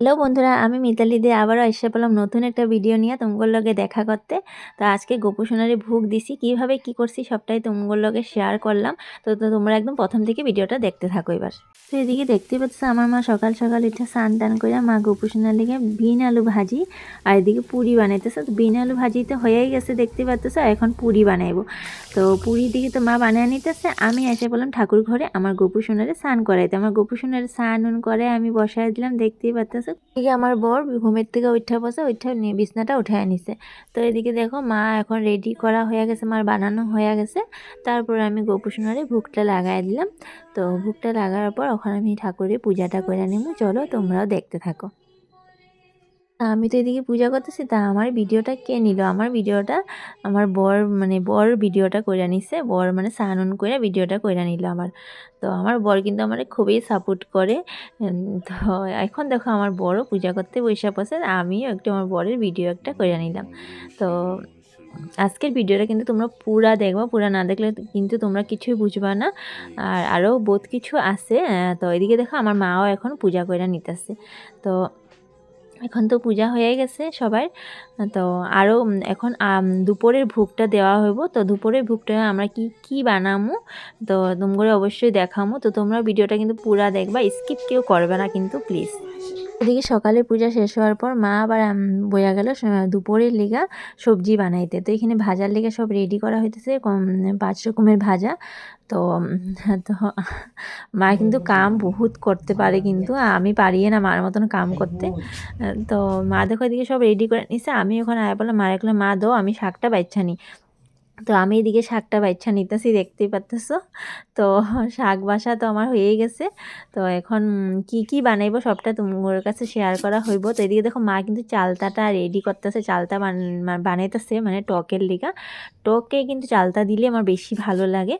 Hello বন্ধুরা, আমি মিতালি দিয়ে আবারও এসে পেলাম নতুন একটা ভিডিও নিয়ে তোমার লগে দেখা করতে। তো আজকে গোপু সোনারে ভুগ দিছি, কীভাবে কি করছি সবটাই তোমার লগে শেয়ার করলাম। তো তোমরা একদম প্রথম থেকে ভিডিওটা দেখতে থাকো এবার। তো এদিকে দেখতে পাচ্ছ আমার মা সকাল সকাল এটা স্নান টান করে মা গোপু সোনার লিগে বিন আলু ভাজি আর এদিকে পুরি বানাইতেছে। তো বিন আলু ভাজি তো হয়েই গেছে দেখতে পাচ্ছ, এখন পুরি বানাইবো। তো পুরীর দিকে তো মা বানিয়ে নিতেছে, আমি এসে বললাম ঠাকুর ঘরে আমার গোপু সোনারে স্নান করাইতে। আমার গোপু সোনারে স্নান করে আমি বসাই দিলাম, দেখতেই পাচ্ছ এদিকে আমার বর ঘুমের থেকে উঠা বসে, উঠা বিছনাটা উঠায় নিছে। তো এদিকে দেখো মা এখন রেডি করা হয়ে গেছে, মার বানানো হয়ে গেছে। তারপর আমি গোপুসোনারে ভুগটা লাগাই দিলাম। তো ভুগটা লাগার পর ওখানে আমি ঠাকুরের পূজাটা করে নিব। চলো তোমরাও দেখতে থাকো। আমি তো এদিকে পূজা করতেছি, তা আমার ভিডিওটা কে নিল? আমার ভিডিওটা, আমার বর মানে বর ভিডিওটা করে নিছে, বর মানে সানুন করে ভিডিওটা করে নিল আমার। তো আমার বর কিন্তু আমার খুবই সাপোর্ট করে তো এখন দেখো আমার বড় পূজা করতে বৈশাখ বসে, আমিও একটু আমার বরের ভিডিও একটা করে নিলাম। তো আজকের ভিডিওটা কিন্তু তোমরা পুরা দেখবা, পুরা না দেখলে কিন্তু তোমরা কিছুই বুঝবা না। আর আরও বহুত কিছু আছে তো এদিকে দেখো আমার মাও এখন পূজা করে নিতেছে। তো এখন তো পূজা হয়ে গেছে সবার। তো আরও এখন দুপুরের ভোগটা দেওয়া হইব। তো দুপুরের ভোগটা আমরা কি কি বানামো? তো তোমরা অবশ্যই দেখামো। তো তোমরা ভিডিওটা কিন্তু পুরা দেখবা, স্কিপ কেউ করবে না কিন্তু, প্লিজ। এদিকে সকালে পূজা শেষ হওয়ার পর মা আবার বইয়া গেল দুপুরের লিগা সবজি বানাইতে। তো এখানে ভাজার লিগা সব রেডি করা হইতেছে পাঁচ রকমের ভাজা। তো তো মা কিন্তু কাম বহুত করতে পারে কিন্তু, আমি পারিয়ে না মার মতন কাম করতে। তো মা দেখো এদিকে সব রেডি করে নিছে, আমি ওখানে আয় বললাম, মা রাখলাম মা দো আমি শাকটা বাচ্চা নিই তো আমি এদিকে শাকটা বাচ্চা নিতেছি, দেখতেই পারতেছো। তো শাক বাসা তো আমার হয়েই গেছে। তো এখন কি কি বানাইবো সবটা তোমার কাছে শেয়ার করা হইব। তো এদিকে দেখো মা কিন্তু চালতাটা রেডি করতেছে, চালতা বানাইতেছে মানে টকের লিগা। টকে কিন্তু চালতা দিলে আমার বেশি ভালো লাগে।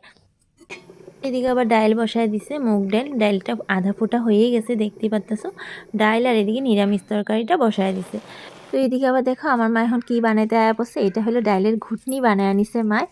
এদিকে আবার ডাইল বসায় দিছে, মুগ ডাইল। ডাইলটা আধা ফোটা হয়েই গেছে, দেখতেই পারতেছ। ডাইল আর এদিকে নিরামিষ তরকারিটা বসায় দিছে। তো এদিকে আবার দেখো আমার মা এখন কী বানাইতে পড়ছে? এটা হলো ডাইলের ঘুটনি বানায় আনিছে মায়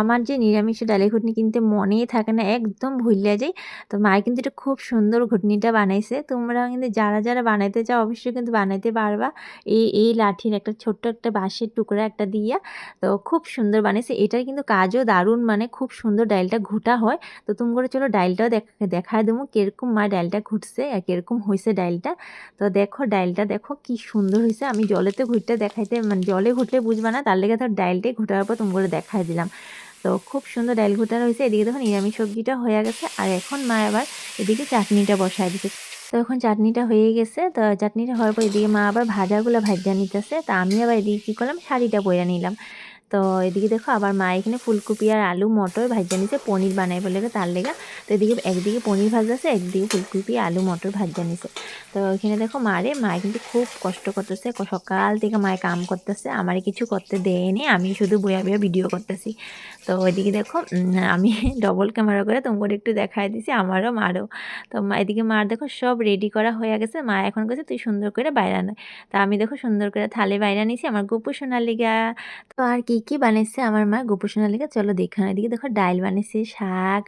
আমার যে নিরামিষে ডালের ঘুটনি কিনতে মনেই থাকে না, একদম ভুলিয়া যাই। তো মায় কিন্তু এটা খুব সুন্দর ঘুটনিটা বানাইছে। তোমরা কিন্তু যারা যারা বানাইতে চাও অবশ্যই কিন্তু বানাইতে পারবা। এই এই লাঠির একটা ছোট্ট একটা বাঁশের টুকরা একটা দিয়া তো খুব সুন্দর বানাইছে। এটার কিন্তু কাজও দারুণ মানে খুব সুন্দর ডাইলটা ঘুটা হয়। তো তুমি করে চলো ডাইলটাও দেখায় দেবো কীরকম মা ডাইলটা ঘুটছে আর কীরকম হয়েছে ডাইলটা। তো দেখো ডাইলটা দেখো কি সুন্দর হয়েছে আমি জল জলেতে ঘুরতে দেখাইতে মানে জলে ঘুরলে বুঝবে না, তার লেগে ধর ডাইলটাই ঘুটার পর তোমাকে দেখাই দিলাম। তো খুব সুন্দর ডাইল ঘুটানো হয়েছে, এদিকে তখন নিরামিষ সবজিটা হয়ে গেছে, আর এখন মা আবার এদিকে চাটনিটা বসায় দিচ্ছে তো এখন চাটনিটা হয়ে গেছে, তো চাটনিটা হওয়ার পর এদিকে মা আবার ভাজাগুলো ভাজা নিতেছে, তা আমি আবার এদিকে কী করলাম, শাড়িটা বইয়া নিলাম। তো এদিকে দেখো আবার মা এখানে ফুলকপি আর আলু, মটর ভাজা নিছে পনির বানাই বলে তার লেগা। তো এদিকে, একদিকে পনির ভাজাছে একদিকে ফুলকপি, আলু, মটর ভাজা নিছে তো এখানে দেখো মারে মা কিন্তু খুব কষ্ট করতেছে সকাল থেকে মায়ে কাম করতেছে, আমার কিছু করতে দেয়নি, আমি শুধু বইয়া বইয়া ভিডিও করতেছি। তো ওইদিকে দেখো আমি ডবল ক্যামেরা করে তোমাকে একটু দেখাই দিছি, আমারও, মারও। তো এদিকে মার দেখো সব রেডি করা হয়ে গেছে, মা এখন কাছে তুই সুন্দর করে বাইরা নয় তা আমি দেখো সুন্দর করে থালে বাইরা নিছি আমার গোপু সোনার লিগা। তো আর কি কি বানিয়েছে আমার মা গোপু সোনার লিগা চলো দেখানো এদিকে দেখো ডাইল বানিয়েছে শাক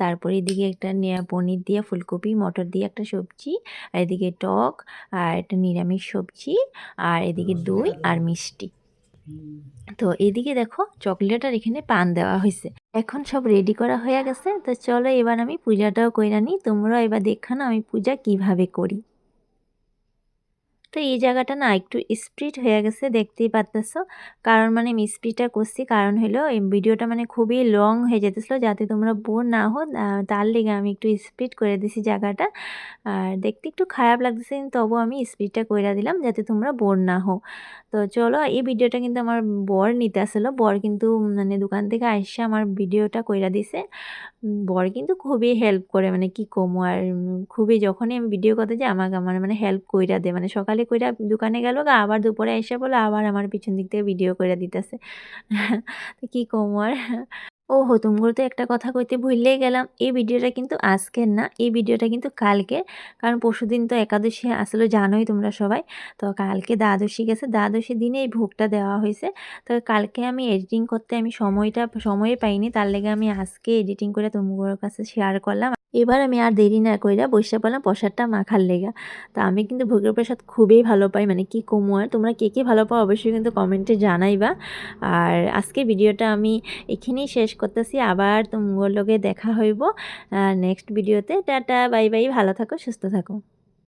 তারপরে এদিকে একটা পনির দিয়ে ফুলকপি মটর দিয়ে একটা সবজি আর এদিকে টক আর একটা নিরামিষ সবজি আর এদিকে দই আর মিষ্টি। তো এদিকে দেখো চকলেট আর এখানে পান দেওয়া হয়েছে এখন সব রেডি করা হয়ে গেছে তো চলো এবার আমি পূজাটাও কইরা নিই তোমরাও এবার দেখানো আমি পূজা কীভাবে করি। তো এই জায়গাটা না একটু স্প্রিট হয়ে গেছে, দেখতেই পারতেছ। কারণ মানে আমি স্প্রিটটা করছি, কারণ হলো এই ভিডিওটা মানে খুবই লং হয়ে যেতেছিলো, যাতে তোমরা বোর না হো তার লেগে আমি একটু স্প্রিট করে দিছি জায়গাটা। আর দেখতে একটু খারাপ লাগতেছে, কিন্তু তবু আমি স্প্রিটটা করে দিলাম, যাতে তোমরা বোর না হো তো চলো, এই ভিডিওটা কিন্তু আমার বর নিতে আসলো বর কিন্তু মানে দোকান থেকে আসছে আমার ভিডিওটা কইরা দিছে। বর কিন্তু খুবই হেল্প করে মানে কি কমো? আর খুবই যখনই আমি ভিডিও করতে যাই, আমাকে আমার মানে হেল্প কইরা দেয়। মানে সকালে কইরা দোকানে গেল, গা আবার দুপুরে এসে বলে আবার আমার পিছন দিক থেকে ভিডিও করে দিতেছে। কি কমো আর ওহো, তুমগুলো তো একটা কথা কইতে ভুললেই গেলাম। এই ভিডিওটা কিন্তু আজকের না, এই ভিডিওটা কিন্তু কালকে কারণ পরশুদিন তো একাদশী আসলে, জানোই তোমরা সবাই। তো কালকে দ্বাদশী গেছে, দ্বাদশী দিনে এই ভোগটা দেওয়া হয়েছে। তো কালকে আমি এডিটিং করতে আমি সময়টা, সময়ে পাইনি, তার লেগে আমি আজকে এডিটিং করে তোমার কাছে শেয়ার করলাম। এবার আমি আর দেরি না কইরা বসে পড়লাম প্রসাদটা মাখার লেগা। তো আমি কিন্তু ভোগের প্রসাদ খুবই ভালো পাই মানে কি কমু আর? তোমরা কে কে ভালো পাও অবশ্যই কিন্তু কমেন্টে জানাইবা। আর আজকে ভিডিওটা আমি এখানেই শেষ করতেছি। আবার তোমার লগে দেখা হইব। নেক্সট ভিডিওতে টাটা, বাই বাই। ভালো থাকো, সুস্থ থাকো।